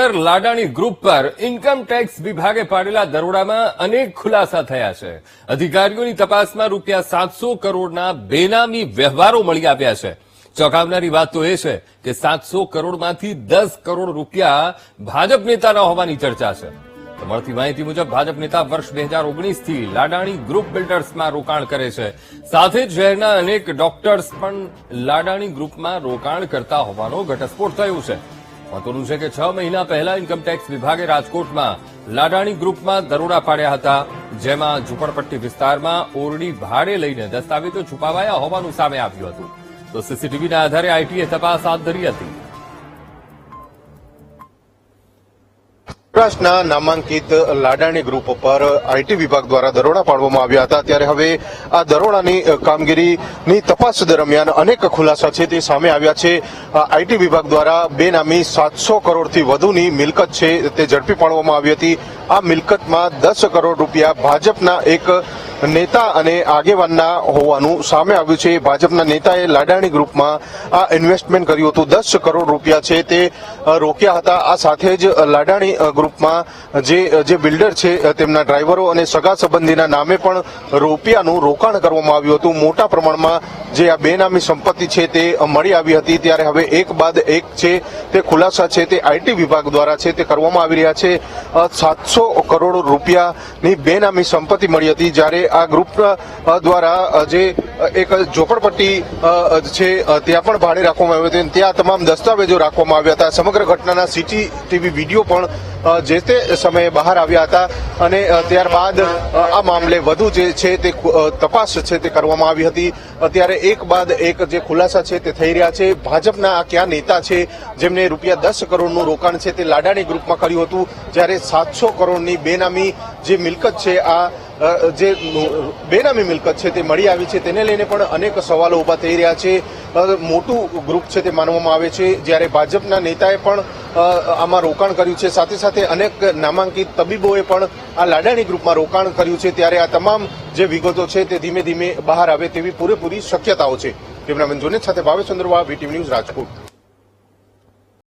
Builder Ladani group પર income tax વિભાગે પાડેલા દરોડામાં અનેક ખુલાસા થયા છે. અધિકારીઓની તપાસમાં રૂપિયા સાતસો કરોડના બેનામી વ્યવહારો મળી આવ્યા છે. ચોંકાવનારી વાત તો એ છે કે સાતસો કરોડમાંથી દસ કરોડ રૂપિયા ભાજપ નેતાના હોવાની ચર્ચા છે. મળતી માહિતી મુજબ ભાજપ નેતા વર્ષ બે હજાર ઓગણીસથી લાડાણી ગ્રુપ બિલ્ડર્સમાં રોકાણ કરે છે. સાથે જ શહેરના અનેક ડોક્ટર્સ પણ લાડાણી ગ્રુપમાં રોકાણ કરતા હોવાનો ઘટસ્ફોટ થયો છે. મહત્વનું છે કે છ મહિના પહેલા ઇન્કમટેક્સ વિભાગે રાજકોટમાં લાડાણી ગ્રુપમાં દરોડા પાડ્યા હતા. જેમાં ઝુંપડપટ્ટી વિસ્તારમાં ઓરડી ભાડે લઈને દસ્તાવેજો છુપાવાયા હોવાનું સામે આવ્યું હતું. તો સીસીટીવીના આધારે આઈટીએ તપાસ હાથ ધરી હતી. સૌરાષ્ટ્રના નામાંકિત લાડાણી ગ્રુપ પર આઈટી વિભાગ દ્વારા દરોડા પાડવામાં આવ્યા હતા. ત્યારે હવે આ દરોડાની કામગીરીની તપાસ દરમિયાન અનેક ખુલાસા છે તે સામે આવ્યા છે. આઈટી વિભાગ દ્વારા બેનામી સાતસો કરોડથી વધુની મિલકત છે તે ઝડપી પાડવામાં આવી હતી. આ મિલકતમાં દસ કરોડ રૂપિયા ભાજપના એક નેતા અને આગેવાનના હોવાનું સામે આવ્યું છે. ભાજપના નેતાએ લાડાણી ગ્રુપમાં આ ઇન્વેસ્ટમેન્ટ કર્યું હતું. દસ કરોડ રૂપિયા છે તે રોક્યા હતા. આ સાથે જ લાડાણી ગ્રુપમાં જે જે બિલ્ડર છે તેમના ડ્રાઈવરો અને સગા સંબંધીના નામે પણ રૂપિયાનું રોકાણ કરવામાં આવ્યું હતું. મોટા પ્રમાણમાં જે આ બેનામી સંપત્તિ છે તે મળી આવી હતી, ત્યારે હવે એક બાદ એક છે, તે ખુલાસા છે, તે આઈટી વિભાગ દ્વારા છે, તે કરવામાં આવી રહ્યા છે. સાતસો કરોડ રૂપિયાની બેનામી સંપત્તિ મળી હતી, જ્યારે આ ગ્રુપ દ્વારા જે એક ઝોપડપટ્ટી છે ત્યાં પણ ભાડે રાખવામાં આવ્યું હતું. ત્યાં તમામ દસ્તાવેજો રાખવામાં આવ્યા હતા. સમગ્ર ઘટનાના સીસીટીવી વીડિયો પણ જે તે સમયે બહાર આવ્યા હતા. અને ત્યારબાદ આ મામલે વધુ જે છે તે તપાસ છે તે કરવામાં આવી હતી. અત્યારે એક બાદ એક જે ખુલાસા છે તે થઈ રહ્યા છે. ભાજપના આ કયા નેતા છે, જેમને રૂપિયા દસ કરોડનું રોકાણ છે તે લાડાણી ગ્રુપમાં કર્યું હતું, જ્યારે સાતસો કરોડની બેનામી જે મિલકત છે આ જે બેનામી મિલકત છે તે મળી આવી છે, તેને લઈને પણ અનેક સવાલો ઊભા થઈ રહ્યા છે. મોટું ગ્રુપ છે તે માનવામાં આવે છે. જ્યારે ભાજપના નેતાએ પણ આમાં રોકાણ કર્યું છે. સાથે સાથે અનેક નામાંકિત તબીબોએ પણ આ લાડાણી ગ્રુપમાં રોકાણ કર્યું છે. ત્યારે આ તમામ જે વિગતો છે તે ધીમે ધીમે બહાર આવે તેવી પૂરેપૂરી શક્યતાઓ છે. કેમેરામેન જોને સાથે ભાવેશ ચંદ્રવા વીટીવી ન્યૂઝ રાજકોટ.